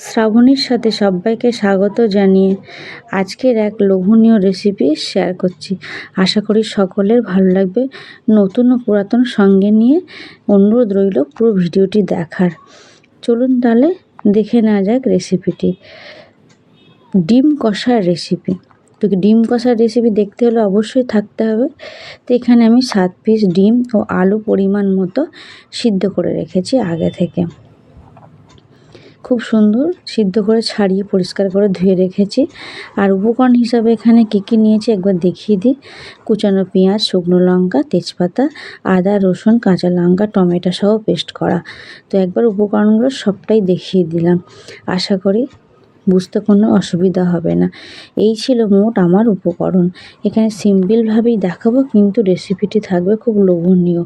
শ্রাবণীর সাথে সবাইকে স্বাগত জানিয়ে আজকের এক লোভনীয় রেসিপি শেয়ার করছি। আশা করি সকলের ভালো লাগবে নতুন ও পুরাতন সঙ্গে নিয়ে অনুরোধ রইল পুরো ভিডিওটি দেখার। চলুন তাহলে দেখে নেওয়া যাক রেসিপিটি ডিম কষার রেসিপি তো ডিম কষার রেসিপি দেখতে হলে অবশ্যই থাকতে হবে। তো এখানে আমি সাত পিস ডিম ও আলু পরিমাণ মতো সিদ্ধ করে রেখেছি আগে থেকে। খুব সুন্দর, সিদ্ধ করে ছাড়িয়ে পরিষ্কার করে ধুয়ে রেখেছি। আর উপকরণ হিসাবে এখানে কী কী নিয়েছি একবার দেখিয়ে দিই। কুচানো পেঁয়াজ, শুকনো লঙ্কা, তেজপাতা, আদা, রসুন, কাঁচা লঙ্কা, টমেটো সহ পেস্ট করা। তো একবার উপকরণগুলো সবটাই দেখিয়ে দিলাম। আশা করি বুঝতে কোনো অসুবিধা হবে না। এই ছিল মোট আমার উপকরণ। এখানে সিম্পলভাবেই দেখাবো, কিন্তু রেসিপিটি থাকবে খুব লোভনীয়।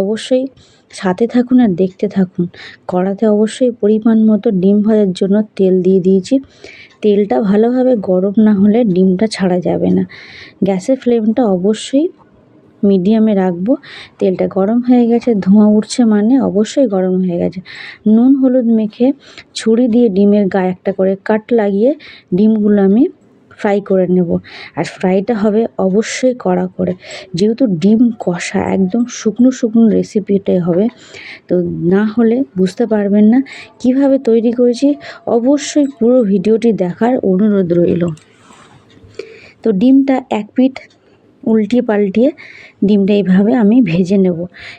অবশ্যই সাথে থাকুন আর দেখতে থাকুন। কড়াতে অবশ্যই পরিমাণ মতো ডিম ভাজার জন্য তেল দিয়ে দিয়েছি। তেলটা ভালোভাবে গরম না হলে ডিমটা ছাড়া যাবে না। গ্যাসের ফ্লেমটা অবশ্যই মিডিয়ামে রাখব। তেলটা গরম হয়ে গেছে, ধোঁয়া উঠছে মানে অবশ্যই গরম হয়ে গেছে। নুন হলুদ মেখে ছুরি দিয়ে ডিমের গায়ে একটা করে কাট লাগিয়ে ডিমগুলো আমি ফ্রাই করে নেব। আর ফ্রাইটা হবে অবশ্যই কড়া করে। যেহেতু ডিম কষা, একদম শুকনো শুকনো রেসিপিটাই হবে। তো না হলে বুঝতে পারবেন না কীভাবে তৈরি করেছি। অবশ্যই পুরো ভিডিওটি দেখার অনুরোধ রইল। তো ডিমটা এক পিঠ উল্টিয়ে পাল্টিয়ে ডিমটা এইভাবে আমি ভেজে নেব।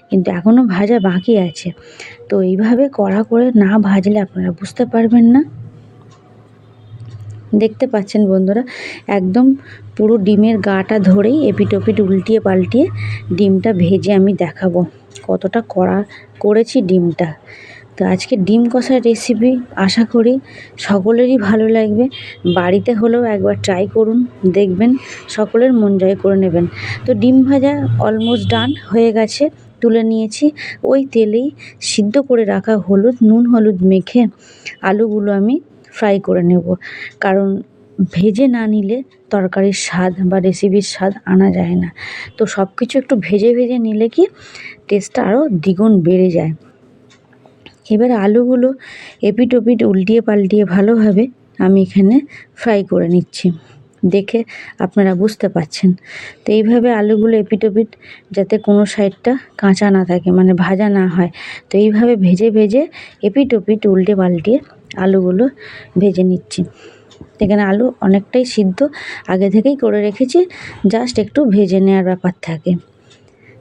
কিন্তু এখনও ভাজা বাকি আছে। তো এইভাবে কড়া করে না ভাজলে আপনারা বুঝতে পারবেন না। দেখতে পাচ্ছেন বন্ধুরা, একদম পুরো ডিমের গাটা ধরেই এপিটোপিট উল্টিয়ে পাল্টিয়ে ডিমটা ভেজে আমি দেখাবো কতটা কড়া করেছি ডিমটা। তো আজকে ডিম কষার রেসিপি আশা করি সকলেরই ভালো লাগবে। বাড়িতে হলেও একবার ট্রাই করুন, দেখবেন সকলের মন জয় করে নেবেন। তো ডিম ভাজা অলমোস্ট ডান হয়ে গেছে, তুলে নিয়েছি। ওই তেলেই সিদ্ধ করে রাখা হলুদ, নুন হলুদ মেখে আলুগুলো আমি ফ্রাই করে নেব। কারণ ভেজে না নিলে তরকারির স্বাদ বা রেসিপির স্বাদ আনা যায় না। তো সব কিছু একটু ভেজে ভেজে নিলে কি টেস্টটা আরও দ্বিগুণ বেড়ে যায়। এবার আলুগুলো এপিট ওপিট উল্টিয়ে পাল্টিয়ে ভালোভাবে আমি এখানে ফ্রাই করে নিচ্ছি। দেখে আপনারা বুঝতে পাচ্ছেন তো এইভাবে আলুগুলো এপিট ওপিট যাতে কোনো সাইডটা কাঁচা না থাকে মানে ভাজা না হয়, তো এইভাবে ভেজে ভেজে এপিট ওপিট উল্টে পাল্টিয়ে আলুগুলো ভেজে নিচ্ছি। এখানে আলু অনেকটাই সিদ্ধ, আগে থেকেই করে রেখেছি, জাস্ট একটু ভেজে নেওয়ার ব্যাপার থাকে।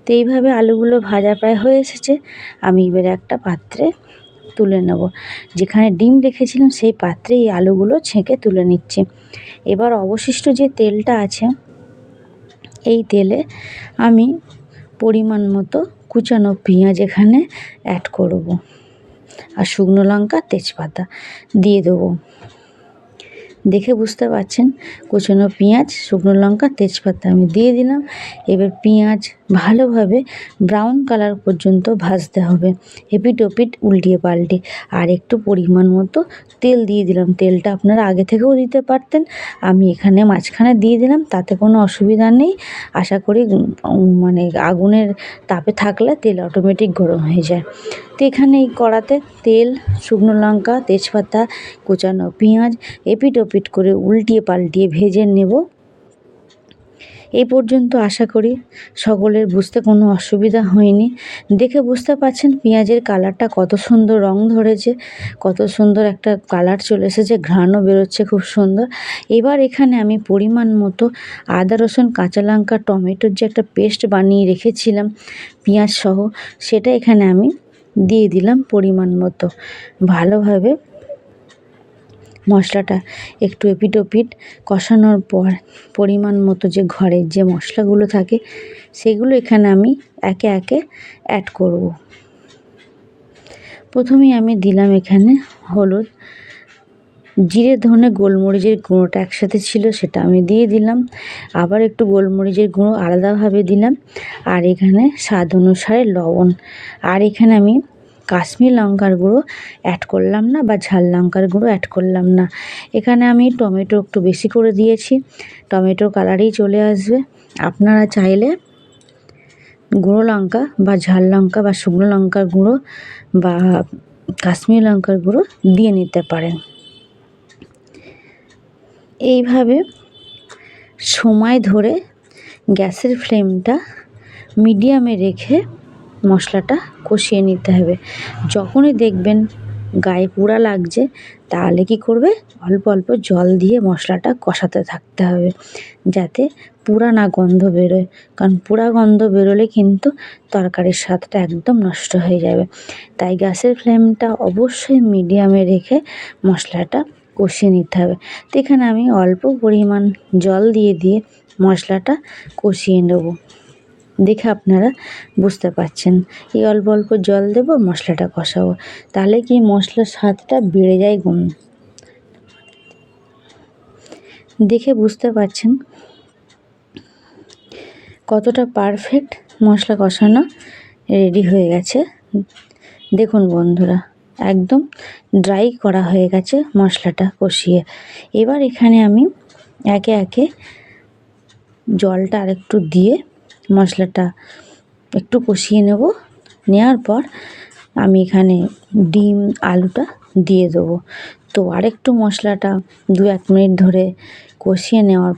তো এইভাবে আলুগুলো ভাজা প্রায় হয়ে এসেছে। আমি এবার একটা পাত্রে তুলে নেব। যেখানে ডিম রেখেছিলাম সেই পাত্রে এই আলুগুলো ছেঁকে তুলে নিচ্ছি। এবার অবশিষ্ট যে তেলটা আছে, এই তেলে আমি পরিমাণ মতো কুচানো পেঁয়াজ এখানে অ্যাড করব। আর শুকনো লঙ্কা, তেজপাতা দিয়ে দেবো। দেখে বুঝতে পারছেন। কুচনো পেঁয়াজ, শুকনো লঙ্কা, তেজপাতা আমি দিয়ে দিলাম। এবার পেঁয়াজ ভালোভাবে ব্রাউন কালার পর্যন্ত ভাজতে হবে। এপিট ওপিট উল্টিয়ে পাল্টে। আর একটু পরিমাণ মতো তেল দিয়ে দিলাম। তেলটা আপনারা আগে থেকেও দিতে পারতেন। আমি এখানে মাঝখানে দিয়ে দিলাম। তাতে কোনো অসুবিধা নেই। আশা করি মানে আগুনের তাপে থাকলে তেল অটোমেটিক গরম হয়ে যায়। তো এখানে এই কড়াতে তেল, শুকনো লঙ্কা, তেজপাতা, কোচানো পেঁয়াজ এপিট ওপিট করে উল্টিয়ে পাল্টিয়ে ভেজে নেব। এই পর্যন্ত আশা করি সকলের বুঝতে কোনো অসুবিধা হয়নি। দেখে বুঝতে পারছেন পেঁয়াজের কালারটা কত সুন্দর রং ধরেছে, কত সুন্দর একটা কালার চলে এসেছে, ঘ্রাণও বেরোচ্ছে খুব সুন্দর। এবার এখানে আমি পরিমাণ মতো আদা, রসুন, কাঁচা লঙ্কা, টমেটোর যে একটা পেস্ট বানিয়ে রেখেছিলাম, পেঁয়াজ সহ, সেটা এখানে আমি দিয়ে দিলাম পরিমাণ মতো। ভালোভাবে মশলাটা একটু এপিট ওপিট কষানোর পর পরিমাণ মতো যে ঘরের যে মশলাগুলো থাকে, সেগুলো এখানে আমি একে একে অ্যাড করব। প্রথমেই আমি দিলাম এখানে হলুদ, জিরে, ধনে, গোলমরিচের গুঁড়োটা একসাথে ছিল সেটা আমি দিয়ে দিলাম। আবার একটু গোলমরিচের গুঁড়ো আলাদাভাবে দিলাম। আর এখানে স্বাদ অনুসারে লবণ। আর এখানে আমি কাশ্মীর লঙ্কার গুঁড়ো অ্যাড করলাম না বা ঝাল লঙ্কার গুঁড়ো অ্যাড করলাম না। এখানে আমি টমেটো একটু বেশি করে দিয়েছি। টমেটো কালারেই চলে আসবে। আপনারা চাইলে গুঁড়ো লঙ্কা বা ঝাল লঙ্কা বা শুকনো লঙ্কার গুঁড়ো বা কাশ্মীর লঙ্কার গুঁড়ো দিয়ে নিতে পারেন। এইভাবে সময় ধরে গ্যাসের ফ্লেমটা মিডিয়ামে রেখে মশলাটা কষিয়ে নিতে হবে। যখনই দেখবেন গায়ে পোড়া লাগছে, তাহলে কী করবে? অল্প অল্প জল দিয়ে মশলাটা কষাতে থাকতে হবে, যাতে পোড়া না গন্ধ বেরোয়। কারণ পোড়া গন্ধ বেরোলে কিন্তু তরকারির স্বাদটা একদম নষ্ট হয়ে যাবে। তাই গ্যাসের ফ্লেমটা অবশ্যই মিডিয়ামে রেখে মশলাটা কষিয়ে নিতে হবে। তো এখানে আমি অল্প পরিমাণ জল দিয়ে দিয়ে মশলাটা কষিয়ে নেব। দেখে আপনারা বুঝতে পারছেন। এই অল্প অল্প জল দেব, মশলাটা কষাবো। তাহলে কি মশলার স্বাদটা বেড়ে যায় গুণ? দেখে বুঝতে পারছেন? কতটা পারফেক্ট মশলা কষানো রেডি হয়ে গেছে। দেখুন বন্ধুরা, একদম ড্রাই করা হয়ে গেছে মশলাটা কষিয়ে। এবার এখানে আমি একে একে জলটা আরেকটু দিয়ে মশলাটা একটু কষিয়ে নেব। নেওয়ার পর আমি এখানে ডিম, আলুটা দিয়ে দেবো। তো আরেকটু মশলাটা দু এক মিনিট ধরে কষিয়ে নেওয়ার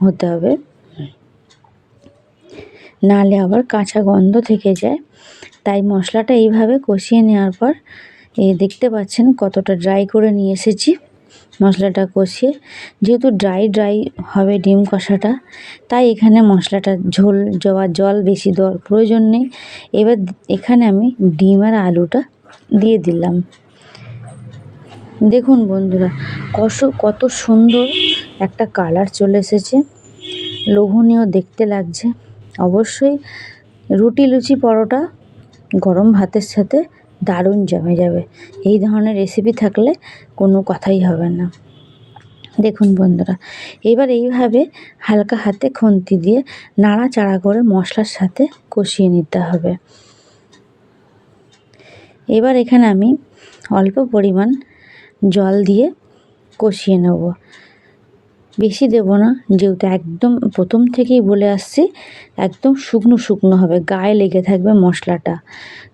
হতে হবে। নাহলে আবার কাঁচা গন্ধ থেকে যায়। তাই মশলাটা এইভাবে কষিয়ে নেওয়ার পর এই দেখতে পাচ্ছেন কতটা ড্রাই করে নিয়ে এসেছি। মশলাটা কষিয়ে, যেহেতু ড্রাই ড্রাই হবে ডিম কষাটা, তাই এখানে মশলাটা ঝোল জবা জল বেশি দেওয়ার প্রয়োজন নেই। এবার এখানে আমি ডিম আর আলুটা দিয়ে দিলাম। দেখুন বন্ধুরা কষ কত সুন্দর একটা কালার চলে এসেছে। লোভনীয় দেখতে লাগছে। অবশ্যই রুটি, লুচি, পরোটা গরম ভাতের সাথে দারুণ জমে যাবে। এই ধরনের রেসিপি থাকলে কোনো কথাই হবে না। দেখুন বন্ধুরা, এবার এইভাবে হালকা হাতে খুন্তি দিয়ে নাড়াচাড়া করে মশলার সাথে কষিয়ে নিতে হবে। এবার এখানে আমি অল্প পরিমাণ জল দিয়ে কষিয়ে নেব। বেশি দেব না, যেহেতু একদম প্রথম থেকেই বলে আসছি, একদম শুকনো শুকনো হবে, গায়ে লেগে থাকবে মশলাটা।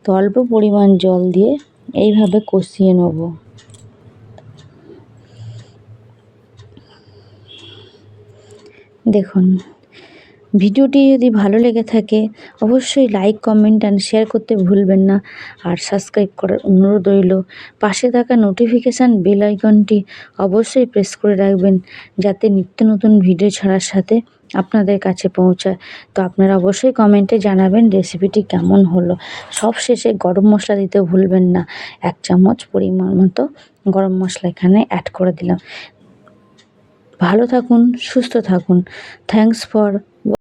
তো অল্প পরিমাণ জল দিয়ে এইভাবে কষিয়ে নেব। দেখুন ভিডিওটি যদি ভালো লেগে থাকে, অবশ্যই লাইক কমেন্ট অ্যান্ড শেয়ার করতে ভুলবেন না। আর সাবস্ক্রাইব করার অনুরোধ রইল। পাশে থাকা নোটিফিকেশান বেল আইকনটি অবশ্যই প্রেস করে রাখবেন, যাতে নিত্য নতুন ভিডিও ছাড়ার সাথে আপনাদের কাছে পৌঁছায়। তো আপনারা অবশ্যই কমেন্টে জানাবেন রেসিপিটি কেমন হলো। সব শেষে গরম মশলা দিতে ভুলবেন না। এক চামচ পরিমাণ মতো গরম মশলা এখানে অ্যাড করে দিলাম। ভালো থাকুন, সুস্থ থাকুন। Thanks for